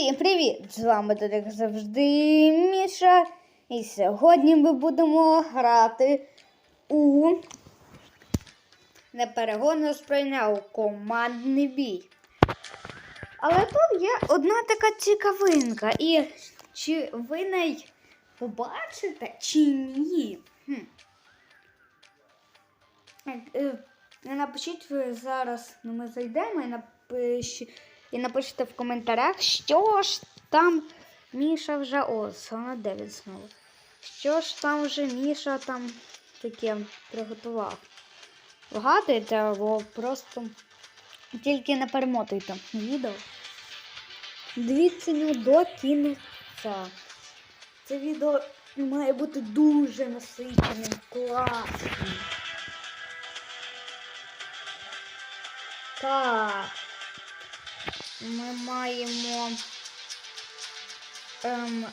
Усім привіт! З вами тут, як завжди, Міша. І сьогодні ми будемо грати у неперегонно сприйняв командний бій. Але тут є одна така цікавинка. І чи ви неї побачите, чи ні? Хм. Е, е, Напишіть ви зараз, ну ми зайдемо і напиш... і напишіть в коментарях, що ж там Міша вже о, саме 9 знову. Що ж там вже Міша там таке приготував? Вгадуєте або просто тільки не перемотуйте відео. Дивіться ну, до кінця. Це відео має бути дуже насиченим, класним. Так. Ми маємо. Ем.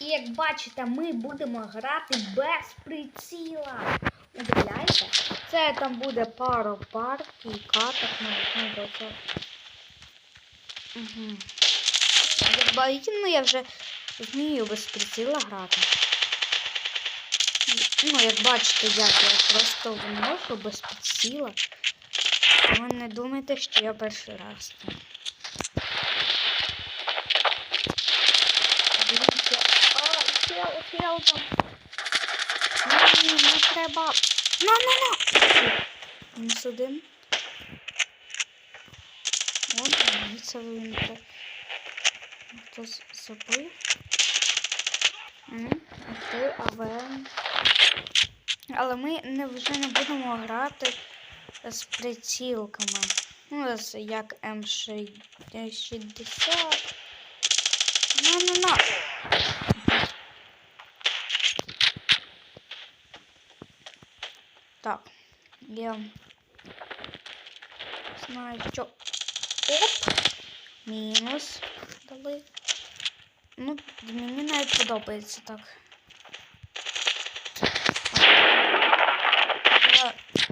І як бачите, ми будемо грати без приціла. Уявляєте? Це там буде пару партій, каток навіть до цього. Угу. Ну я вже вмію без приціла грати. Ну, як бачите, як я просто вношу без підсіла. Ви не думайте, що я перший раз. Дивіться. А, чел, чел там. Ні, ні, не треба. На, на, на. Мінус один. От, дивіться, він так. Хтось забив. Окей, але... Але ми не, вже не будемо грати з прицілками. Ну, як М60. Ну, ну, ну. Так. Я знаю, що. Оп! Мінус дали. Ну, мені навіть подобається так.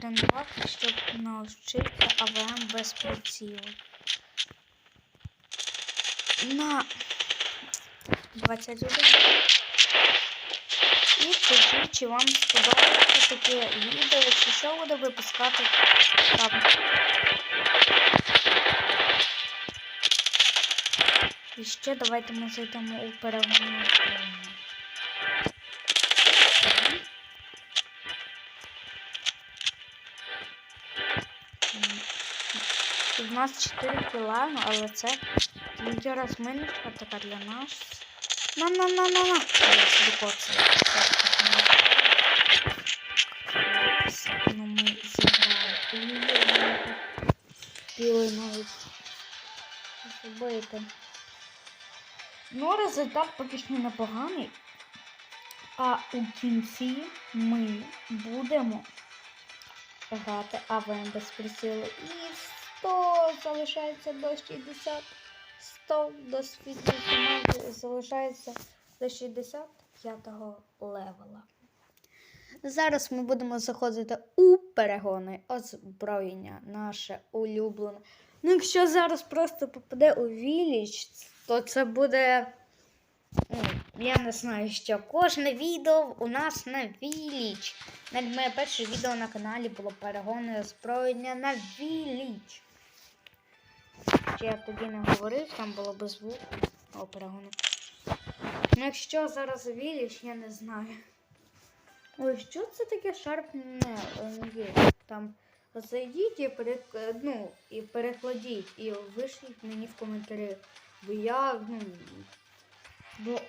Треба тренувати, щоб навчитися АВМ без прицілу. На 21. І скажіть, чи вам сподобається таке відео, чи що буду випускати там. І ще давайте ми зайдемо у перегону. У нас 4 кіла, ну, але це тільки розминочка така для нас. На на на на на. Ну ми зіграли. Білий навіть. Зробити. Ну, результат поки що непоганий. А у кінці ми будемо грати АВМ без прицілу. І 100 залишається до 60. 100 до світу команди залишається до 65-го левела. Зараз ми будемо заходити у перегони озброєння, наше улюблене. Ну, якщо зараз просто попаде у Віліч, то це буде. Ну, я не знаю, що кожне відео у нас на Віліч. Навіть моє перше відео на каналі було перегони озброєння на Віліч. Я тоді не говорив, там було без звуку о перегони. Ну, якщо зараз Віліч, я не знаю. Ой, що це таке шарп не є? Там зайдіть і, перек... ну, і перекладіть, і вишліть мені в коментарі. Бо я, ну, бо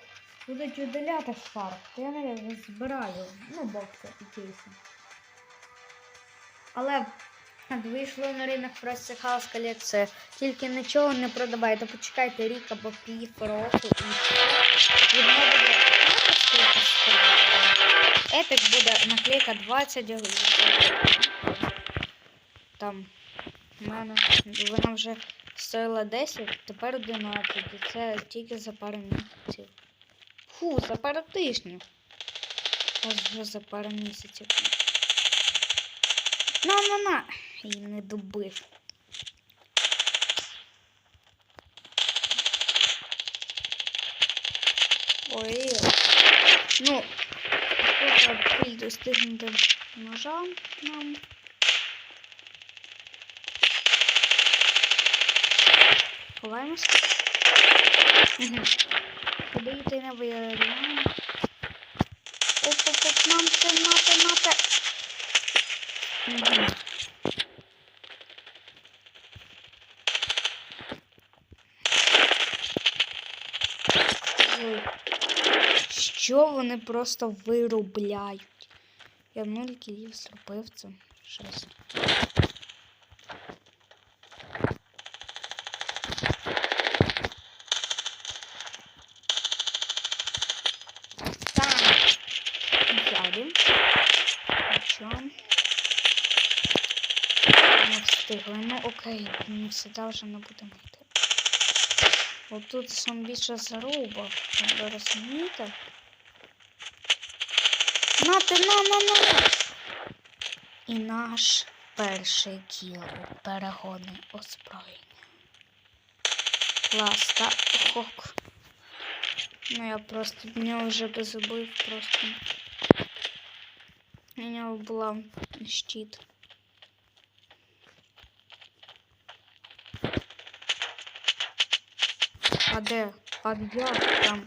будуть видаляти шарп, то я навіть збираю, ну, бокси і кейси. Але вийшло на ринок просто хаос колекція. Тільки нічого не продавайте. Почекайте рік або пів року і знаєте. Епік буде наклейка 20 Там в мене вона вже стоїла 10, тепер 11. І це тільки за пару місяців. Фу, за пару тижнів. Ось вже за пару місяців. На, її не добив. Ой, ну, тут достигнути ножа нам. Ховаємося. Куди йти на виявляємо? Оп-оп-оп, нам це, нате. Угу. Що вони просто виробляють? Я нуль кілів зробив це. Не встигли. Ну окей, ми сюди вже не будемо йти. Отут сам більше заруба. Ви розумієте? На ти на на на. І наш перший кіл перегони озброєння. Клас, так, хок. Ну я просто нього вже би забив просто. У нього була щит. А де? А як там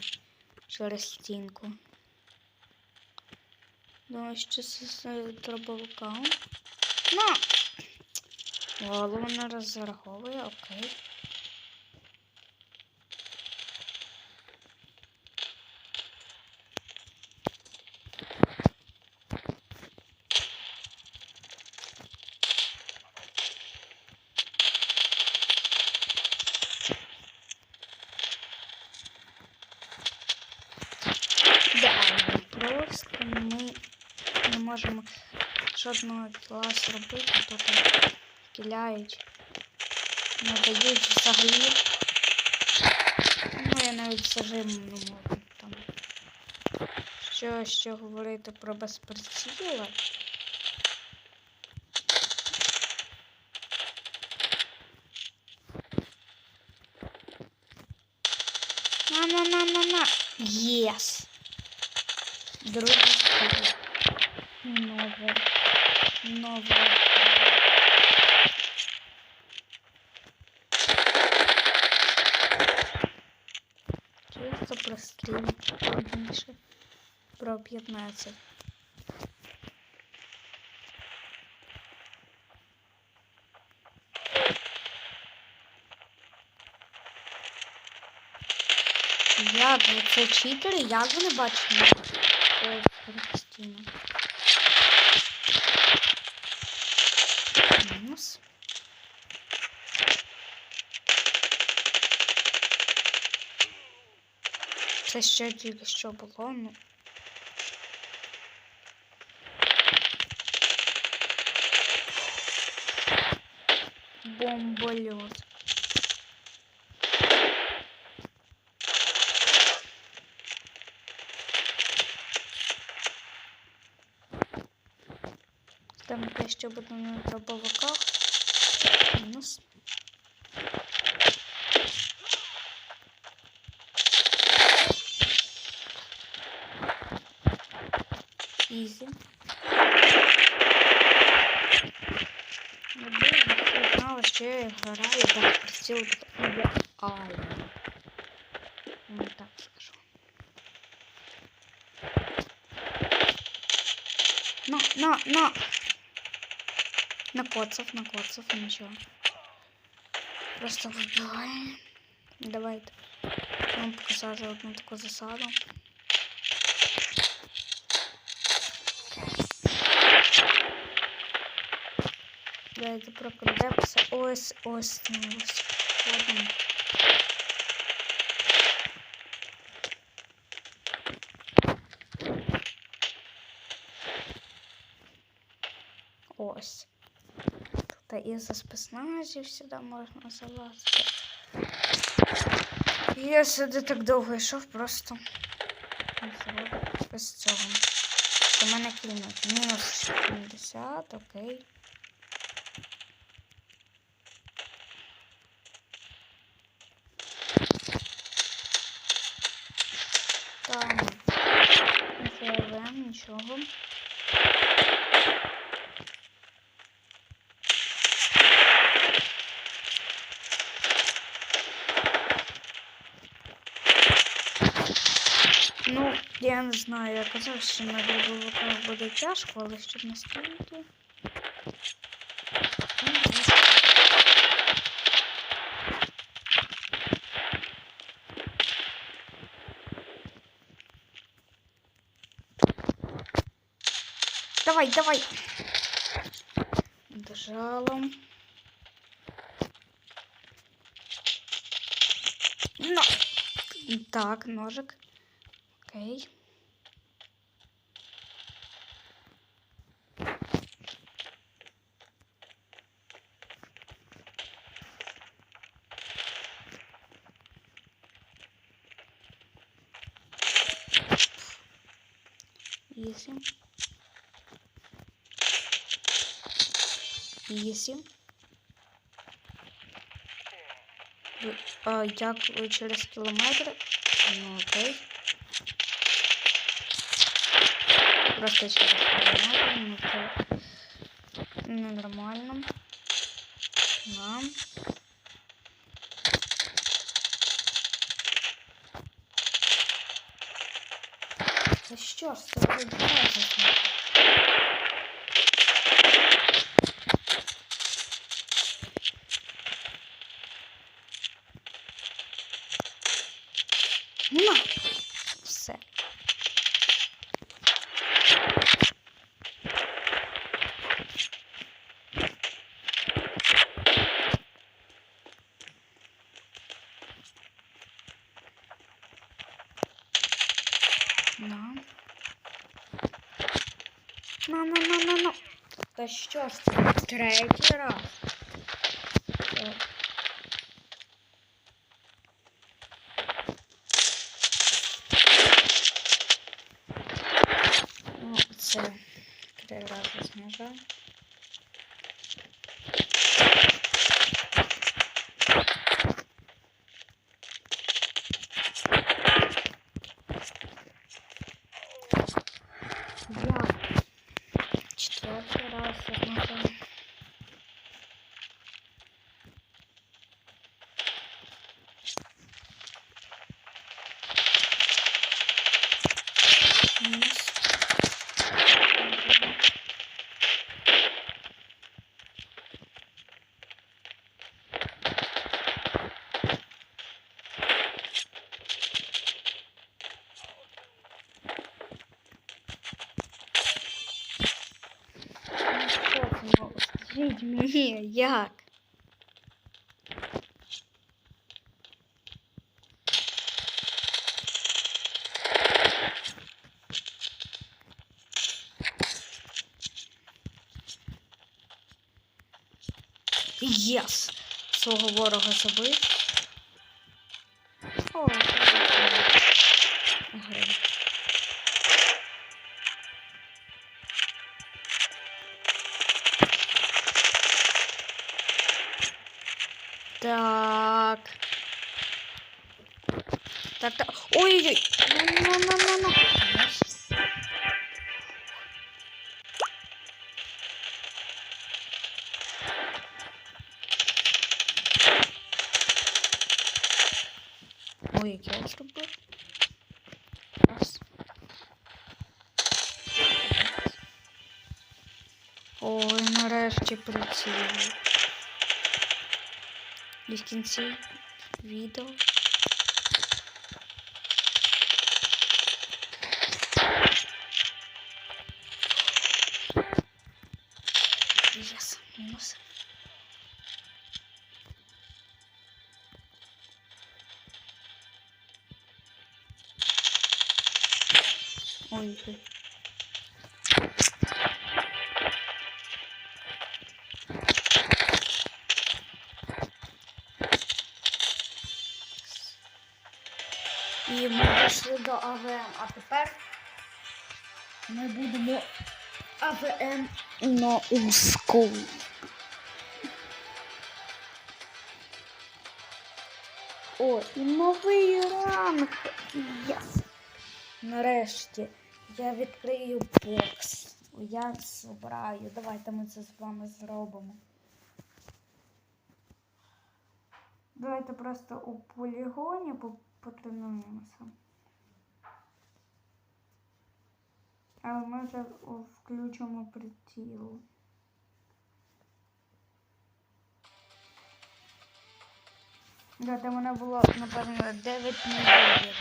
через стінку? Думаю, що це з дробовика. На! Голову не розраховує, окей. Ідеально. Просто ми не можемо жодного кіла зробити, то там кіляють. Не дають взагалі. Ну, я навіть зажиму не можу там. Що ще говорити про безприціла? На на на на на. Єс. Другий. Нове. Нове. Чисто про стрім. Більше. Про 15. Як це читери? Як ви не бачите? Ой, Кристина. Мінус. Це ще тільки що було, ну. Бомбольот. Там те, що буде на дробовиках. Ізі. Якби всі знали, що я граю без прицілу ідеально. Ну, так скажу. На, на, на. Накоцав, накоцав, нічого. Просто вибиваємо. Давайте. Я вам показати одну таку засаду. Давайте прокрадемося. Ось, ось, ось. Ходимо. Ось. Тут із-за спецназів сюди можна залазити. Я сюди так довго йшов, просто без цього. У мене клінок. Мінус 70, окей. Там. Це АВМ, нічого. Ну, я не знаю, я казав, що на дробовиках буде тяжко, але щоб не стріляти. Давай, давай. Дожалом. Ну. Так, ножик. Окей. Ізі. Ізі. Ви- А, як ви через кілометр? Ну, окей. Просто через кілометр, ну це ненормально. Нам. Та що ж це відбувається? Що ж це? Третій раз. Е, Ну, це три рази. Скажіть мені, як? Єс! Свого ворога забив. Так. Так, так. Ой-ой-ой. Ну-ну-ну-ну-ну. Єс. Ой, як я зробив. Раз. Ой, нарешті прицілив. І в кінці відео. Єс, дійшли до АВМ. А тепер ми будемо АВМ на узку. О, і новий ранг. Єс. Нарешті я відкрию бокс. Я збираю. Давайте ми це з вами зробимо. Давайте просто у полігоні по- потренуємося. Але ми вже включимо приціл. Да, там вона було, напевно, 9 мільйонів.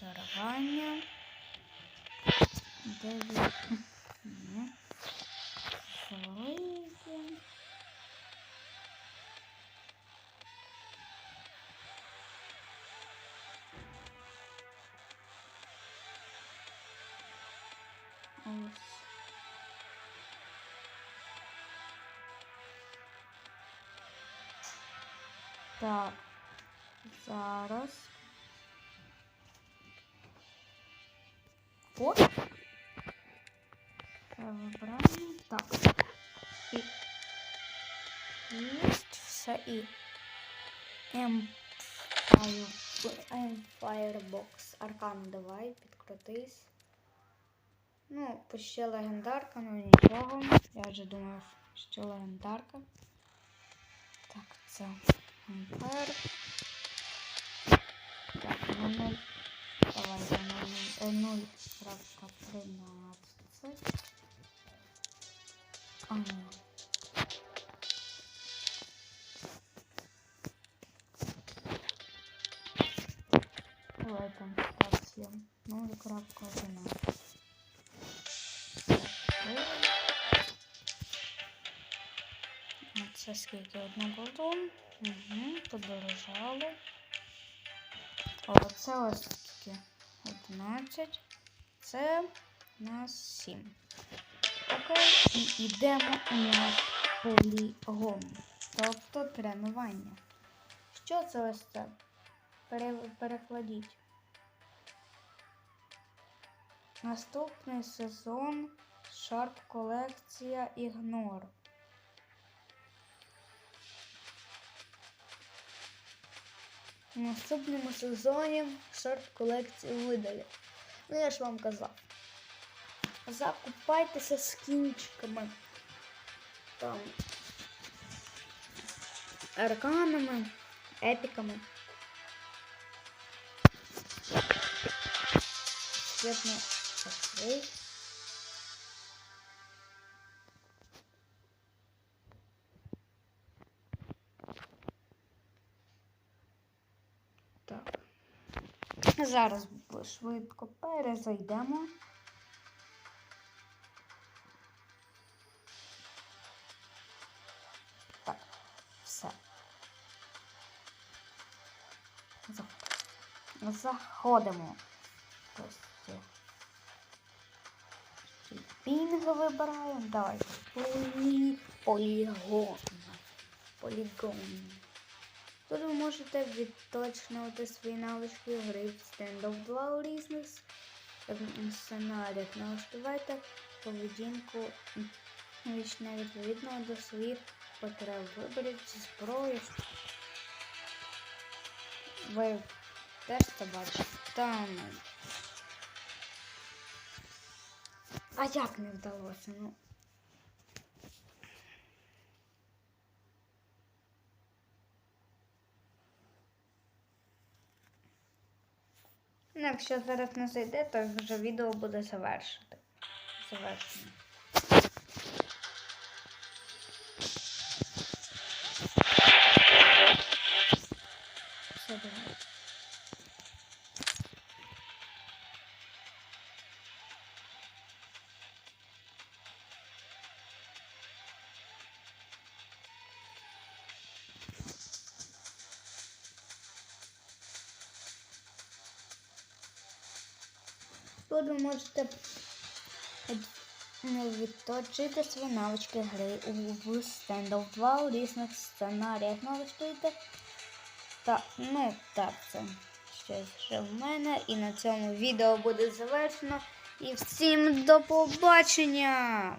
Каравання. 9. Так, зараз. О! Вибираємо. Так. І. Єсть все і. Empire, Firebox. Аркану давай, підкрутись. Ну, почти легендарка, ну нічого. Я вже думав, що легендарка. Так, це Empire. Так, ну 0. Давай за 0. 0. Крапка 13. А, ні. Давай там стація. 0. Крапка 11. Це скільки одна голду? Угу, подорожало. Це ось таки 11. Це у нас 7. Окей, і йдемо у наш полігон. Тобто тренування. Що це ось це? Пере, перекладіть. Наступний сезон Шарп колекція Ігнор. В наступному сезоні шорт колекцію видалять. Ну я ж вам казав. Закупайтеся з кінчиками. Там. Арканами, епіками. Світно окей. Зараз швидко перезайдемо. Так, все. Заходимо. Ще Пінг вибираємо. Давайте. Полі... Полігон. Полігон. Тут ви можете відточнювати свої навички гри в стендов 2 у різних ем, сценаріях. Налаштувайте поведінку вічно відповідно до своїх потреб. Виберіть зброю. Ви теж це бачите. Там. А як не вдалося? Ну. Якщо зараз не зайде, то вже відео буде завершити. Завершено. Тут ви можете ну, відточити свої навички гри у Standoff 2 у різних сценаріях. Налаштуйте. Так, ну так, це щось ще в мене. І на цьому відео буде завершено. І всім до побачення!